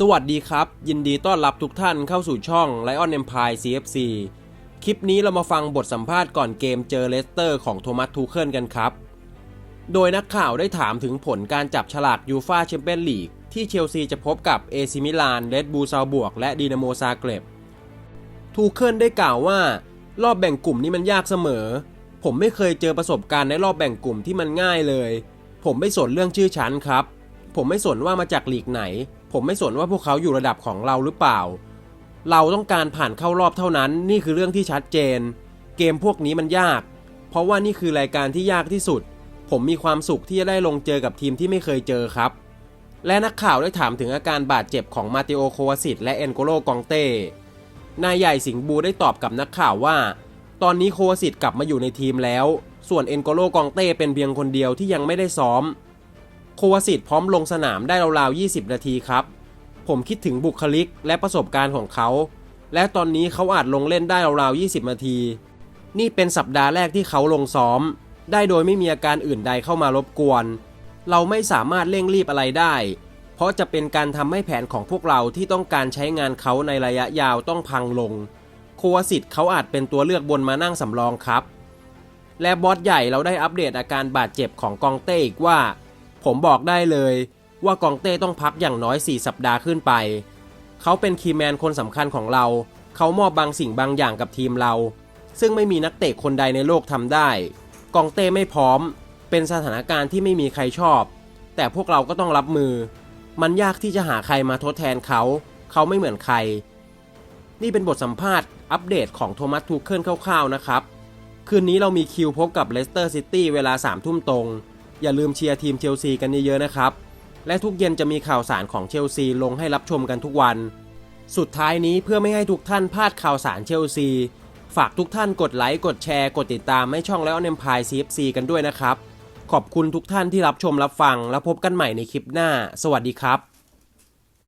สวัสดีครับ ยินดีต้อนรับทุกท่านเข้าสู่ช่อง Lion Empire CFC คลิปนี้เรามาฟังบทสัมภาษณ์ก่อนเกมเจอเลสเตอร์ของโทมัสทูเคิลกันครับ โดยนักข่าวได้ถามถึงผลการจับฉลากยูฟาแชมเปี้ยนลีกที่เชลซีจะพบกับเอซิมิลานเรดบูซาบวก และดีนาโมซาเกร็บทูเคิลได้กล่าวว่า รอบแบ่งกลุ่มนี้มันยากเสมอ ผมไม่เคยเจอประสบการณ์ในรอบแบ่งกลุ่มที่มันง่ายเลย ผมไม่สนเรื่องชื่อชั้นครับ ผมไม่สนว่ามาจากลีกไหน ผมไม่สนว่าพวกเขาอยู่ระดับของเราหรือเปล่า เราต้องการผ่านเข้ารอบเท่านั้น นี่คือเรื่องที่ชัดเจน เกมพวกนี้มันยาก เพราะว่านี่คือรายการที่ยากที่สุด ผมมีความสุขที่จะได้ลงเจอกับทีมที่ไม่เคยเจอครับ และนักข่าวได้ถามถึงอาการบาดเจ็บของมาติโอโควาสิตและเอนโกโลกองเต้นายใหญ่สิงห์บูได้ตอบกับนักข่าวว่า ตอนนี้โควาสิตกลับมาอยู่ในทีมแล้ว ส่วนเอนโกโลกองเต้เป็นเพียงคนเดียวที่ยังไม่ได้ซ้อม โควาสิตพร้อมลงสนามได้ราวๆ 20 นาทีครับ ผมคิดถึงบุคลิกและประสบการณ์ของเขา และตอนนี้เขาอาจลงเล่นได้ราวๆ 20 นาที นี่เป็นสัปดาห์แรกที่เขาลงซ้อม ได้โดยไม่มีอาการอื่นใดเข้ามารบกวน เราไม่สามารถเร่งรีบอะไรได้ เพราะจะเป็นการทำให้แผนของพวกเราที่ต้องการใช้งานเขาในระยะยาวต้องพังลง โควาสิตเขาอาจเป็นตัวเลือกบนมานั่งสำรองครับ และบอสใหญ่เราได้อัปเดตอาการบาดเจ็บของกองเต้อีกว่า ผมบอกได้เลยว่ากองเต้ต้องพักอย่างน้อย 4 สัปดาห์ขึ้นไป เขาเป็นคีแมนคนสำคัญของเรา เขามอบบางสิ่งบางอย่างกับทีมเรา ซึ่งไม่มีนักเตะคนใดในโลกทำได้ กองเต้ไม่พร้อม เป็นสถานการณ์ที่ไม่มีใครชอบ แต่พวกเราก็ต้องรับมือ มันยากที่จะหาใครมาทดแทนเขา เขาไม่เหมือนใคร นี่เป็นบทสัมภาษณ์อัปเดตของโทมัสทูเคิลคร่าวๆนะครับ คืนนี้เรามีคิวพบกับเลสเตอร์ซิตี้เวลา3ทุ่มตรง อย่าลืมเชียร์ทีมเชลซีกันเยอะๆนะครับ และทุกเย็นจะมีข่าวสารของเชลซีลงให้รับชมกันทุกวัน สุดท้ายนี้เพื่อไม่ให้ทุกท่านพลาดข่าวสารเชลซี ฝากทุกท่านกดไลค์กดแชร์กดติดตามให้ช่องแล้วเนมพายซีเอฟซีกันด้วยนะครับ ขอบคุณทุกท่านที่รับชมรับฟัง แล้วพบกันใหม่ในคลิปหน้า สวัสดีครับ